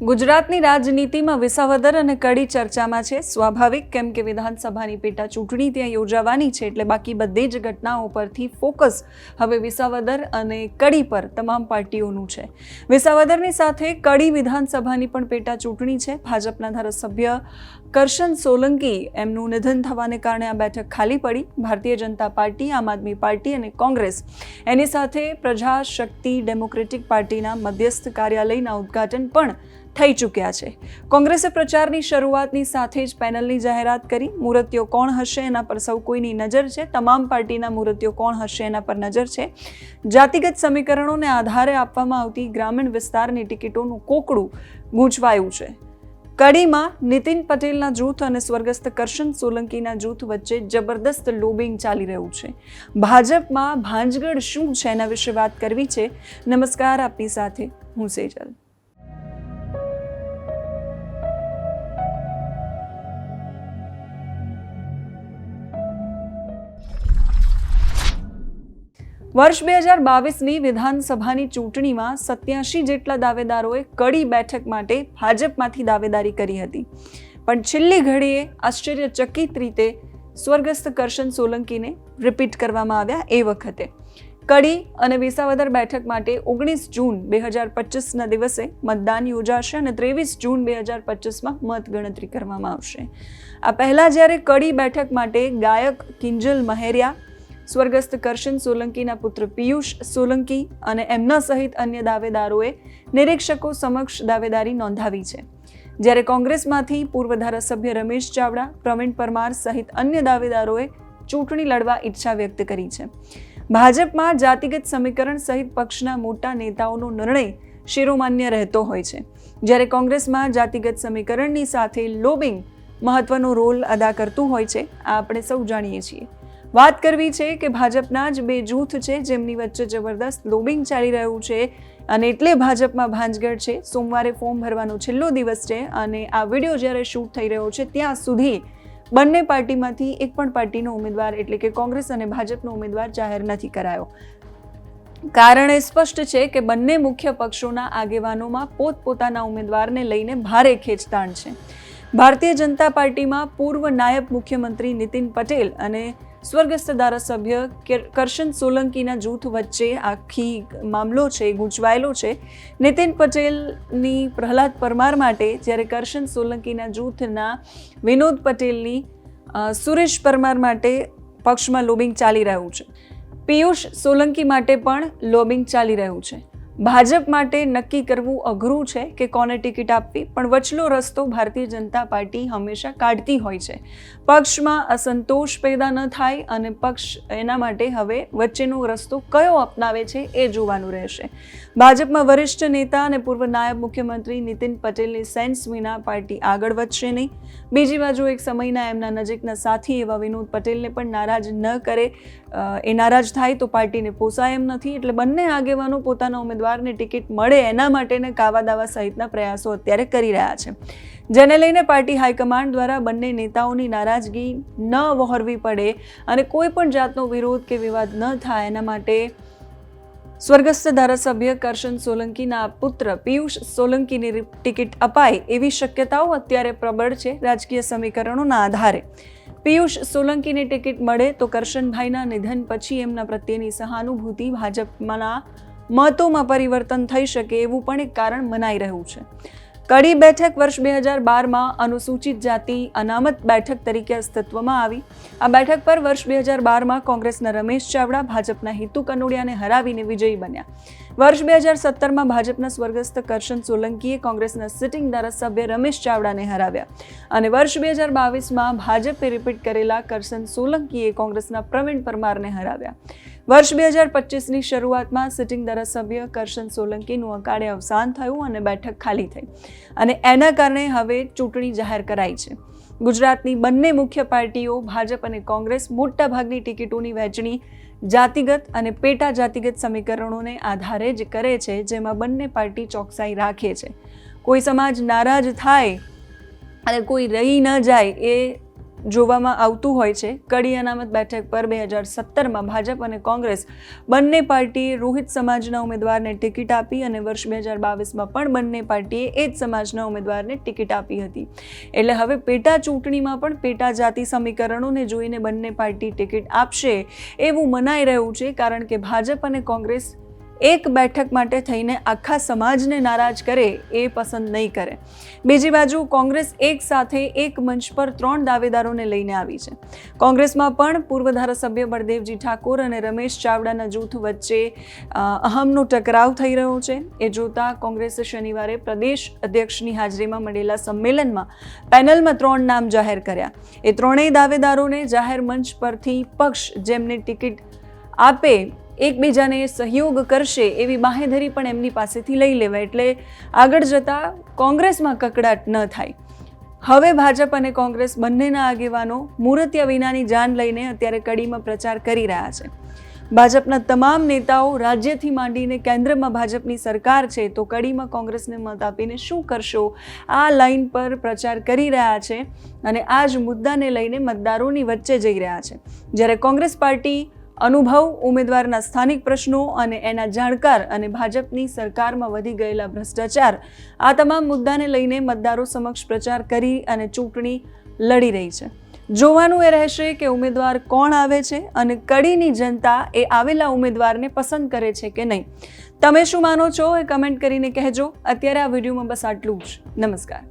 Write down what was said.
ગુજરાતની રાજનીતિમાં વિસાવદર અને કડી ચર્ચામાં છે. સ્વાભાવિક, કેમ કે વિધાનસભાની પેટા ચૂંટણી ત્યાં યોજાવાની છે, એટલે બાકી બધી જ ઘટનાઓ પરથી ફોકસ હવે વિસાવદર અને કડી પર તમામ પાર્ટીઓનું છે. વિસાવદરની સાથે કડી વિધાનસભાની પણ પેટા ચૂંટણી છે. ભાજપના ધારાસભ્ય કરશન સોલંકી એમનું નિધન થવાને કારણે આ બેઠક ખાલી પડી. ભારતીય જનતા પાર્ટી, આમ આદમી પાર્ટી અને કોંગ્રેસ એની સાથે પ્રજાશક્તિ ડેમોક્રેટિક પાર્ટીના મધ્યસ્થ કાર્યાલયના ઉદ્ઘાટન પણ થઈ ચૂક્યા છે. કોંગ્રેસે પ્રચારની શરૂઆતની સાથે જ પેનલની જાહેરાત કરી. મૂર્તિઓ કોણ હશે એના પર સૌ કોઈની નજર છે. તમામ પાર્ટીના મૂર્તિઓ કોણ હશે એના પર નજર છે. જાતિગત સમીકરણોને આધારે આપવામાં આવતી ગ્રામીણ વિસ્તારની ટિકિટોનું કોકડું ગૂંચવાયું છે. કડીમાં નીતિન પટેલના જૂથ અને સ્વર્ગસ્થ કરશન સોલંકીના જૂથ વચ્ચે જબરદસ્ત લોબિંગ ચાલી રહ્યું છે. ભાજપમાં ભાંજગઢ શું છે એના વિશે વાત કરવી છે? નમસ્કાર, આપની સાથે હું સેજલ. વર્ષ બે હજાર બાવીસની વિધાનસભાની ચૂંટણીમાં સત્યાસી જેટલા દાવેદારોએ કડી બેઠક માટે ભાજપમાંથી દાવેદારી કરી હતી. પણ છેલ્લી ઘડીએ આશ્ચર્યચકિત રીતે સ્વર્ગસ્થ કરશન સોલંકીને રિપીટ કરવામાં આવ્યા એ વખતે. કડી અને વિસાવદર બેઠક માટે ઓગણીસ જૂન બે હજાર પચીસના દિવસે મતદાન યોજાશે અને ત્રેવીસ જૂન બે હજાર પચીસમાં મતગણતરી કરવામાં આવશે. આ પહેલાં જ્યારે કડી બેઠક માટે ગાયક કિંજલ મહેરિયા સ્વર્ગસ્થ કરશન સોલંકીના પુત્ર પિયુષ સોલંકી અને એમના સહિત અન્ય દાવેદારોએ નિરીક્ષકો સમક્ષ દાવેદારી નોંધાવી છે. જ્યારે કોંગ્રેસમાંથી પૂર્વ ધારાસભ્ય રમેશ ચાવડા, પ્રવીણ પરમાર સહિત અન્ય દાવેદારોએ ચૂંટણી લડવા ઈચ્છા વ્યક્ત કરી છે. ભાજપમાં જાતિગત સમીકરણ સહિત પક્ષના મોટા નેતાઓનો નિર્ણય શિરોમાન્ય રહેતો હોય છે. જ્યારે કોંગ્રેસમાં જાતિગત સમીકરણની સાથે લોબિંગ મહત્વનો રોલ અદા કરતું હોય છે, આ આપણે સૌ જાણીએ છીએ. વાત કરવી છે કે ભાજપના જ બે જૂથ છે જેમની વચ્ચે જબરદસ્ત લોબિંગ ચાલી રહ્યું છે અને એટલે ભાજપમાં ભાંજગઢ છે. સોમવારે ફોર્મ ભરવાનો છેલ્લો દિવસ છે અને આ વીડિયો જ્યારે શૂટ થઈ રહ્યો છે ત્યાં સુધી બંને પાર્ટીમાંથી એક પણ પાર્ટીનો ઉમેદવાર એટલે કે કોંગ્રેસ અને ભાજપનો ઉમેદવાર જાહેર નથી કરાયો. કારણ એ સ્પષ્ટ છે કે બંને મુખ્ય પક્ષોના આગેવાનોમાં પોતપોતાના ઉમેદવારને લઈને ભારે ખેંચતાણ છે. ભારતીય જનતા પાર્ટીમાં પૂર્વ નાયબ મુખ્યમંત્રી નીતિન પટેલ અને સ્વર્ગસ્થ ધારાસભ્ય કરશન સોલંકીના જૂથ વચ્ચે આખી મામલો છે, ગૂંચવાયેલો છે. નીતિન પટેલની પ્રહલાદ પરમાર માટે જ્યારે કરશન સોલંકીના જૂથના વિનોદ પટેલની સુરેશ પરમાર માટે પક્ષમાં લોબિંગ ચાલી રહ્યું છે. પિયુષ સોલંકી માટે પણ લોબિંગ ચાલી રહ્યું છે. ભાજપ માટે નક્કી કરવું અઘરું છે કે કોને ટિકિટ આપવી? પણ વચલો રસ્તો ભારતીય જનતા પાર્ટી હંમેશા કાઢતી હોય છે. પક્ષમાં અસંતોષ પેદા ન થાય અને પક્ષ એના માટે હવે વચ્ચેનો રસ્તો કયો અપનાવે છે એ જોવાનું રહેશે. ભાજપમાં વરિષ્ઠ નેતા અને પૂર્વ નાયબ મુખ્યમંત્રી નીતિન પટેલની સેન્સ વિના પાર્ટી આગળ વધશે નહીં. બીજી બાજુ એક સમયના એમના નજીકના સાથી એવા વિનોદ પટેલને પણ નારાજ ન કરે. એ નારાજ થાય તો પાર્ટીને પોસાય એમ નથી. એટલે બંને આગેવાનો પોતાના ઉમેદવારને ટિકિટ મળે એના માટેને કાવા દાવા સહિતના પ્રયાસો અત્યારે કરી રહ્યા છે. જેને લઈને પાર્ટી હાઈકમાન્ડ દ્વારા બંને નેતાઓની નારાજગી ન વહોરવી પડે અને કોઈ પણ જાતનો વિરોધ કે વિવાદ ન થાય એના માટે સ્વર્ગસ્થ ધારાસભ્ય કરશન સોલંકીના પુત્ર પિયુષ સોલંકીની ટિકિટ અપાય એવી શક્યતાઓ અત્યારે પ્રબળ છે રાજકીય સમીકરણોના આધારે. પિયુષ સોલંકીની ટિકિટ મળે તો કરશનભાઈના નિધન પછી એમના પ્રત્યેની સહાનુભૂતિ ભાજપમાંના મતોમાં પરિવર્તન થઈ શકે એવું પણ એક કારણ મનાઈ રહ્યું છે. કડી બેઠક વર્ષ બે હજાર બારમાં અનુસૂચિત જાતિ અનામત બેઠક તરીકે અસ્તિત્વમાં આવી. આ બેઠક પર વર્ષ બે હજાર બારમાં કોંગ્રેસના રમેશ ચાવડા ભાજપના હિતુ કનોડિયાને હરાવીને વિજયી બન્યા. વર્ષ બે હજાર સત્તરમાં ભાજપના સ્વર્ગસ્થ કરશન સોલંકીએ કોંગ્રેસના સિટિંગ ધારાસભ્ય રમેશ ચાવડાને હરાવ્યા. અને વર્ષ બે હજાર બાવીસમાં ભાજપે રિપીટ કરેલા કરશન સોલંકીએ કોંગ્રેસના પ્રવીણ પરમારને હરાવ્યા. વર્ષ બે હજાર પચીસની શરૂઆતમાં સિટિંગ ધારાસભ્ય કરશન સોલંકીનું અકાળે અવસાન થયું અને બેઠક ખાલી થઈ. અને એના કારણે હવે ચૂંટણી જાહેર કરાઈ છે. ગુજરાતની બંને મુખ્ય પાર્ટીઓ, ભાજપ અને કોંગ્રેસ, મોટાભાગની ટિકિટોની વહેંચણી જાતિગત અને પેટા જાતિગત સમીકરણોને આધારે જ કરે છે, જેમાં બંને પાર્ટી ચોકસાઈ રાખે છે. કોઈ સમાજ નારાજ થાય અને કોઈ રહી ન જાય એ જોવામાં આવતું હોય છે. કડી અનામત બેઠક પર બે હજાર સત્તરમાં ભાજપ અને કોંગ્રેસ બંને પાર્ટીએ રોહિત સમાજના ઉમેદવારને ટિકિટ આપી અને વર્ષ બે હજાર બાવીસમાં પણ બંને પાર્ટીએ એ જ સમાજના ઉમેદવારને ટિકિટ આપી હતી. એટલે હવે પેટા ચૂંટણીમાં પણ પેટા જાતિ સમીકરણોને જોઈને બંને પાર્ટી ટિકિટ આપશે એવું મનાઈ રહ્યું છે. કારણ કે ભાજપ અને કોંગ્રેસ એક બેઠક માટે થઈને આખા સમાજને નારાજ કરે એ પસંદ નહીં કરે. બીજી બાજુ કોંગ્રેસ એક સાથે એક મંચ પર ત્રણ દાવેદારોને લઈને આવી છે. કોંગ્રેસમાં પણ પૂર્વ ધારાસભ્ય બળદેવજી ઠાકોર અને રમેશ ચાવડાના જૂથ વચ્ચે અહમનો ટકરાવ થઈ રહ્યો છે. એ જોતા કોંગ્રેસે શનિવારે પ્રદેશ અધ્યક્ષની હાજરીમાં મળેલા સંમેલનમાં પેનલમાં ત્રણ નામ જાહેર કર્યા. એ ત્રણેય દાવેદારોને જાહેર મંચ પરથી પક્ષ જેમને ટિકિટ આપે એકબીજાને સહયોગ કરશે એવી બાહેધરી પણ એમની પાસેથી લઈ લેવાય એટલે આગળ જતાં કોંગ્રેસમાં કકડાટ ન થાય. હવે ભાજપ અને કોંગ્રેસ બંનેના આગેવાનો મૂર્ત્યા વિનાની જાન લઈને અત્યારે કડીમાં પ્રચાર કરી રહ્યા છે. ભાજપના તમામ નેતાઓ રાજ્યથી માંડીને કેન્દ્રમાં ભાજપની સરકાર છે તો કડીમાં કોંગ્રેસને મત આપીને શું કરશો? આ લાઇન પર પ્રચાર કરી રહ્યા છે અને આ જ મુદ્દાને લઈને મતદારોની વચ્ચે જઈ રહ્યા છે. જ્યારે કોંગ્રેસ પાર્ટી અનુભવ, ઉમેદવારના સ્થાનિક પ્રશ્નો અને એના જાણકાર અને ભાજપની સરકારમાં વધી ગયેલા ભ્રષ્ટાચાર, આ તમામ મુદ્દાને લઈને મતદારો સમક્ષ પ્રચાર કરી અને ચૂંટણી લડી રહી છે. જોવાનું એ રહેશે કે ઉમેદવાર કોણ આવે છે અને કડીની જનતા એ આવેલા ઉમેદવારને પસંદ કરે છે કે નહીં. તમે શું માનો છો એ કમેન્ટ કરીને કહેજો. અત્યારે આ વિડીયોમાં બસ આટલું જ. નમસ્કાર.